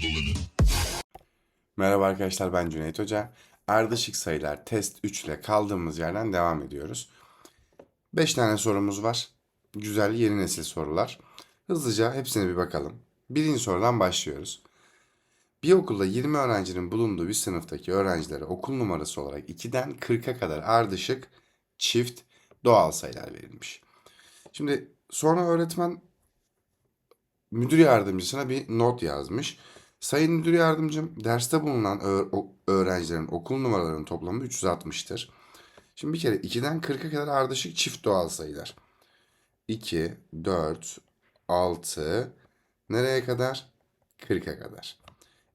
limit. Merhaba arkadaşlar ben Cüneyt Hoca. Ardışık sayılar test 3 ile kaldığımız yerden devam ediyoruz. 5 tane sorumuz var. Güzel yeni nesil sorular. Hızlıca hepsine bir bakalım. Birinci sorudan başlıyoruz. Bir okulda 20 öğrencinin bulunduğu bir sınıftaki öğrencilere okul numarası olarak 2'den 40'a kadar ardışık çift doğal sayılar verilmiş. Şimdi sonra öğretmen müdür yardımcısına bir not yazmış. Sayın müdür yardımcım, derste bulunan öğrencilerin okul numaralarının toplamı 360'tır. Şimdi bir kere 2'den 40'a kadar ardışık çift doğal sayılar. 2, 4, 6, nereye kadar? 40'a kadar.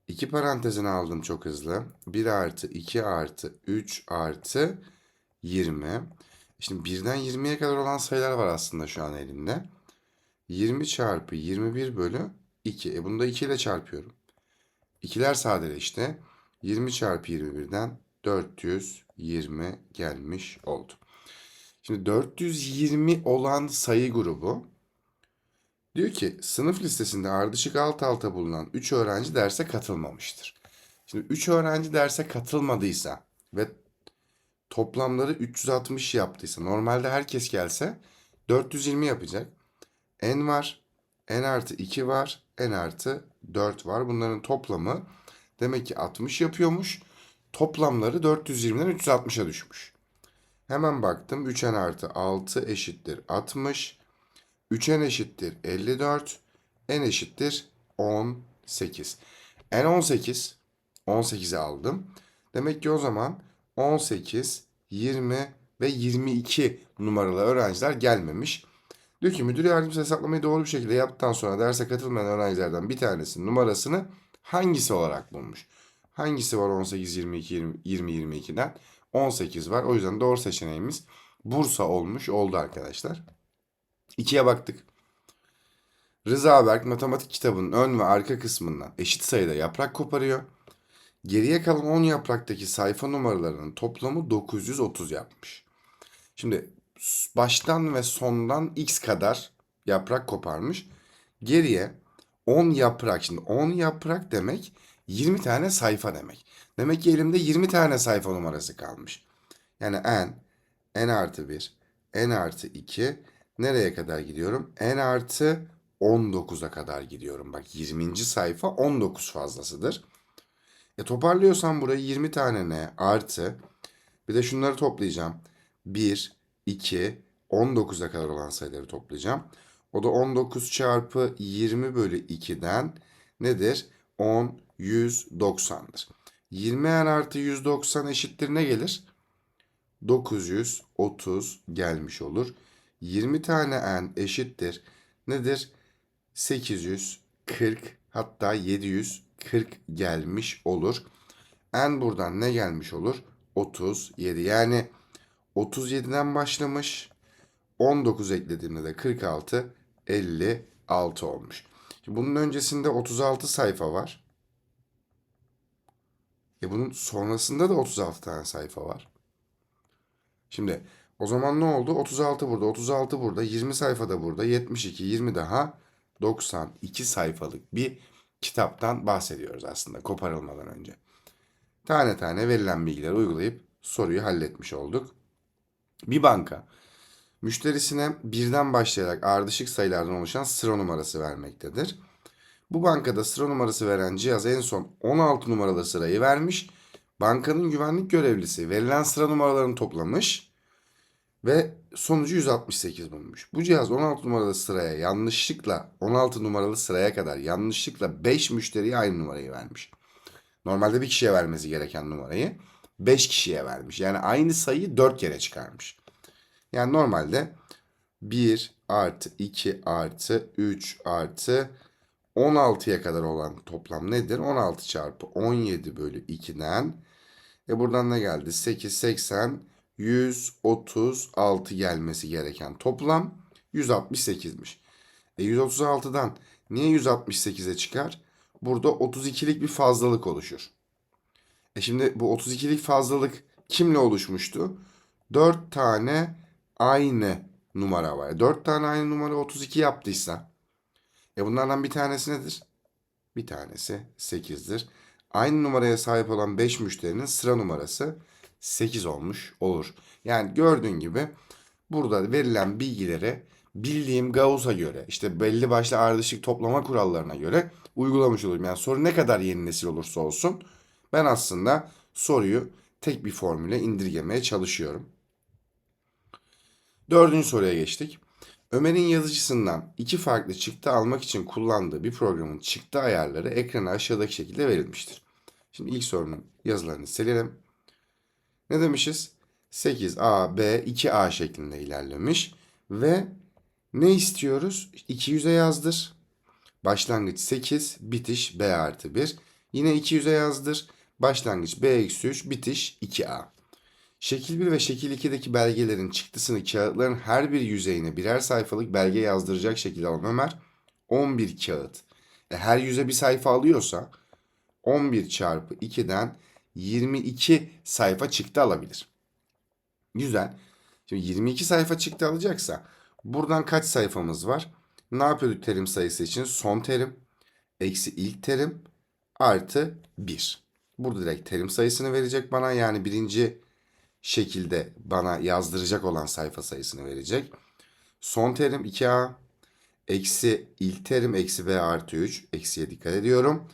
2 parantezine aldım çok hızlı. 1 artı 2 artı 3 artı 20. Şimdi 1'den 20'ye kadar olan sayılar var aslında şu an elimde. 20 çarpı 21 bölü 2. E bunu da 2 ile çarpıyorum. İkiler sadeleşti. 20 çarpı 21'den 420 gelmiş oldu. Şimdi 420 olan sayı grubu diyor ki sınıf listesinde ardışık alt alta bulunan 3 öğrenci derse katılmamıştır. Şimdi 3 öğrenci derse katılmadıysa ve toplamları 360 yaptıysa normalde herkes gelse 420 yapacak. N var. N artı 2 var. N artı 4 var. Bunların toplamı demek ki 60 yapıyormuş. Toplamları 420'den 360'a düşmüş. Hemen baktım. 3N artı 6 eşittir 60. 3N eşittir 54. N eşittir 18. N 18. 18'i aldım. Demek ki o zaman 18, 20 ve 22 numaralı öğrenciler gelmemiş. Diyor ki müdür yardımcısı hesaplamayı doğru bir şekilde yaptıktan sonra derse katılmayan öğrencilerden bir tanesinin numarasını hangisi olarak bulmuş? Hangisi var 18, 22, 20, 20 22'den? 18 var. O yüzden doğru seçeneğimiz Bursa olmuş oldu arkadaşlar. 2'ye baktık. Rıza Berk matematik kitabının ön ve arka kısmından eşit sayıda yaprak koparıyor. Geriye kalan 10 yapraktaki sayfa numaralarının toplamı 930 yapmış. Şimdi baştan ve sondan x kadar yaprak koparmış. Geriye 10 yaprak. Şimdi 10 yaprak demek 20 tane sayfa demek. Demek ki elimde 20 tane sayfa numarası kalmış. Yani n, n artı 1, n artı 2 nereye kadar gidiyorum? n artı 19'a kadar gidiyorum. Bak 20. sayfa 19 fazlasıdır. E toparlıyorsam burayı 20 tane n artı bir de şunları toplayacağım. 1, 2, 19'a kadar olan sayıları toplayacağım. O da 19 çarpı 20 bölü 2'den nedir? 10, 190'dır. 20 n artı 190 eşittir ne gelir? 930 gelmiş olur. 20 tane n eşittir. Nedir? 840 hatta 740 gelmiş olur. n buradan ne gelmiş olur? 37. Yani 37'den başlamış. 19 eklediğimde de 46, 56 olmuş. Şimdi bunun öncesinde 36 sayfa var. E bunun sonrasında da 36 tane sayfa var. Şimdi o zaman ne oldu? 36 burada, 36 burada, 20 sayfada burada, 72, 20 daha 92 sayfalık bir kitaptan bahsediyoruz aslında koparılmadan önce. Tane tane verilen bilgileri uygulayıp soruyu halletmiş olduk. Bir banka müşterisine birden başlayarak ardışık sayılardan oluşan sıra numarası vermektedir. Bu bankada sıra numarası veren cihaz en son 16 numaralı sırayı vermiş. Bankanın güvenlik görevlisi verilen sıra numaralarını toplamış ve sonucu 168 bulmuş. Bu cihaz 16 numaralı sıraya yanlışlıkla 16 numaralı sıraya kadar yanlışlıkla 5 müşteriye aynı numarayı vermiş. Normalde bir kişiye vermesi gereken numarayı 5 kişiye vermiş. Yani aynı sayıyı 4 kere çıkarmış. Yani normalde 1 artı 2 artı 3 artı 16'ya kadar olan toplam nedir? 16 çarpı 17 bölü 2'den e buradan ne geldi? 8, 80, 136 gelmesi gereken toplam 168'miş. E 136'dan niye 168'e çıkar? Burada 32'lik bir fazlalık oluşur. E şimdi bu 32'lik fazlalık kimle oluşmuştu? 4 tane aynı numara var. 4 tane aynı numara 32 yaptıysa e bunlardan bir tanesi nedir? Bir tanesi 8'dir. Aynı numaraya sahip olan 5 müşterinin sıra numarası 8 olmuş olur. Yani gördüğün gibi burada verilen bilgileri bildiğim Gauss'a göre işte belli başlı ardışık toplama kurallarına göre uygulamış olurum. Yani soru ne kadar yeni nesil olursa olsun ben aslında soruyu tek bir formüle indirgemeye çalışıyorum. Dördüncü soruya geçtik. Ömer'in yazıcısından iki farklı çıktı almak için kullandığı bir programın çıktı ayarları ekrana aşağıdaki şekilde verilmiştir. Şimdi ilk sorunun yazılarını silelim. Ne demişiz? 8A, B, 2A şeklinde ilerlemiş. Ve ne istiyoruz? 200'e yazdır. Başlangıç 8, bitiş B artı 1. Yine 200'e yazdır. Başlangıç B eksi 3, bitiş 2A. Şekil 1 ve şekil 2'deki belgelerin çıktısını kağıtların her bir yüzeyine birer sayfalık belge yazdıracak şekilde alan Ömer 11 kağıt. E, her yüze bir sayfa alıyorsa 11 çarpı 2'den 22 sayfa çıktı alabilir. Güzel. Şimdi 22 sayfa çıktı alacaksa buradan kaç sayfamız var? Ne yapıyorduk terim sayısı için? Son terim eksi ilk terim artı 1. Burada direkt terim sayısını verecek bana. Yani birinci şekilde bana yazdıracak olan sayfa sayısını verecek. Son terim 2a eksi ilk terim eksi b artı 3 eksiye dikkat ediyorum.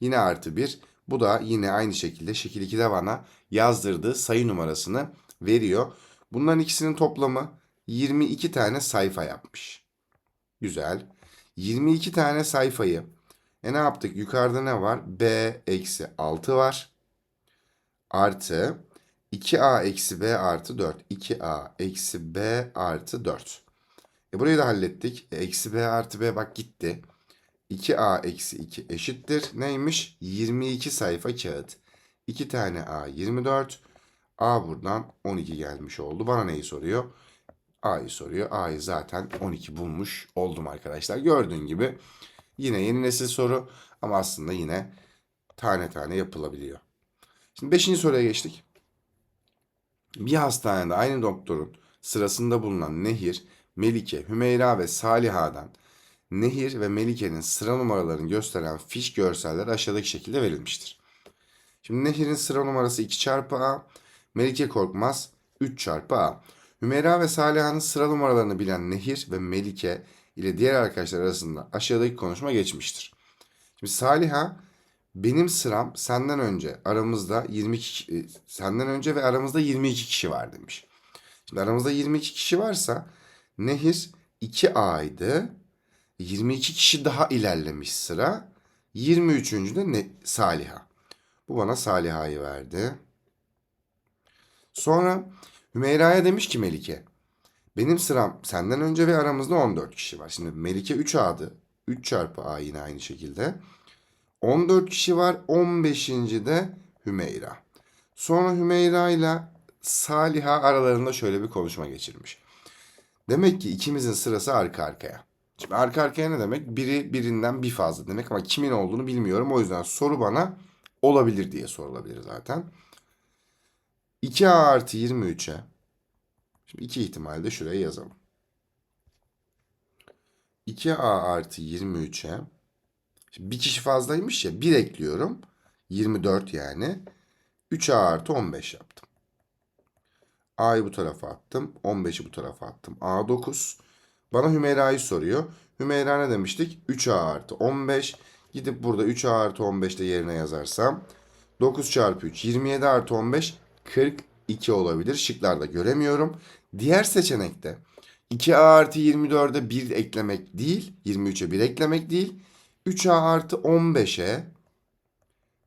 Yine artı 1. Bu da yine aynı şekilde şekil 2'de bana yazdırdığı sayı numarasını veriyor. Bunların ikisinin toplamı 22 tane sayfa yapmış. Güzel. 22 tane sayfayı e ne yaptık? Yukarıda ne var? B eksi 6 var. Artı 2a eksi b artı 4. 2a eksi b artı 4. E burayı da hallettik. E, eksi b artı b bak gitti. 2a eksi 2 eşittir. Neymiş? 22 sayfa kağıt. 2 tane a 24. a buradan 12 gelmiş oldu. Bana neyi soruyor? a'yı soruyor. a'yı zaten 12 bulmuş oldum arkadaşlar. Gördüğün gibi yine yeni nesil soru ama aslında yine tane tane yapılabiliyor. Şimdi 5. soruya geçtik. Bir hastanede aynı doktorun sırasında bulunan Nehir, Melike, Hümeyra ve Saliha'dan Nehir ve Melike'nin sıra numaralarını gösteren fiş görseller aşağıdaki şekilde verilmiştir. Şimdi Nehir'in sıra numarası 2 çarpı A, Melike Korkmaz 3 çarpı A. Hümeyra ve Saliha'nın sıra numaralarını bilen Nehir ve Melike ile diğer arkadaşlar arasında aşağıdaki konuşma geçmiştir. Şimdi Saliha benim sıram senden önce aramızda 22 e, senden önce ve aramızda 22 kişi var demiş. Şimdi aramızda 22 kişi varsa Nehir 2A'ydı. 22 kişi daha ilerlemiş sıra. 23. de ne, Saliha. Bu bana Saliha'yı verdi. Sonra Hümeyra'ya demiş ki Melike. Benim sıram senden önce ve aramızda 14 kişi var. Şimdi Melike 3A'dı. 3 çarpı A yine aynı şekilde. 14 kişi var. 15. de Hümeyra. Sonra Hümeyra ile Saliha aralarında şöyle bir konuşma geçirmiş. Demek ki ikimizin sırası arka arkaya. Şimdi arka arkaya ne demek? Biri birinden bir fazla demek ama kimin olduğunu bilmiyorum. O yüzden soru bana olabilir diye sorulabilir zaten. 2A artı 23'e Şimdi iki ihtimalde de şuraya yazalım. 2A artı 23'e Şimdi bir kişi fazlaymış ya. 1 ekliyorum. 24 yani. 3A artı 15 yaptım. A'yı bu tarafa attım. 15'i bu tarafa attım. A 9. Bana Hümeyra'yı soruyor. Hümeyra ne demiştik? 3A artı 15. Gidip burada 3A artı 15 de yerine yazarsam. 9 çarpı 3 27 artı 15 42 olabilir. Şıklarda göremiyorum. Diğer seçenekte 2A artı 24'e 1 eklemek değil. 23'e 1 eklemek değil. 3A artı 15'e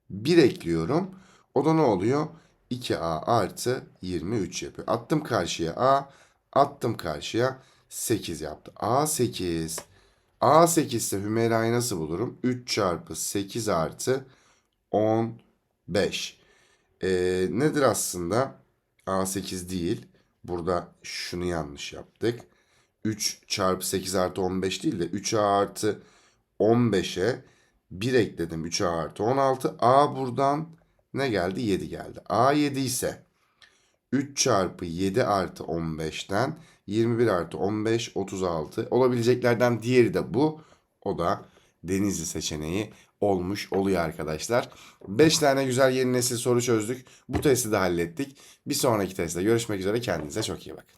1 ekliyorum. O da ne oluyor? 2A artı 23 yapıyor. Attım karşıya A. Attım karşıya 8 yaptı. A 8. A 8 ise Hümeyra'yı nasıl bulurum? 3 çarpı 8 artı 15. Ee, nedir aslında? A 8 değil. Burada şunu yanlış yaptık. 3 çarpı 8 artı 15 değil de 3A artı 15'e 1 ekledim. 3A artı 16. A buradan ne geldi? 7 geldi. A 7 ise 3 çarpı 7 artı 15'ten 21 artı 15 36 olabileceklerden diğeri de bu. O da Denizli seçeneği olmuş oluyor arkadaşlar. 5 tane güzel yeni nesil soru çözdük. Bu testi de hallettik. Bir sonraki testte görüşmek üzere. Kendinize çok iyi bakın.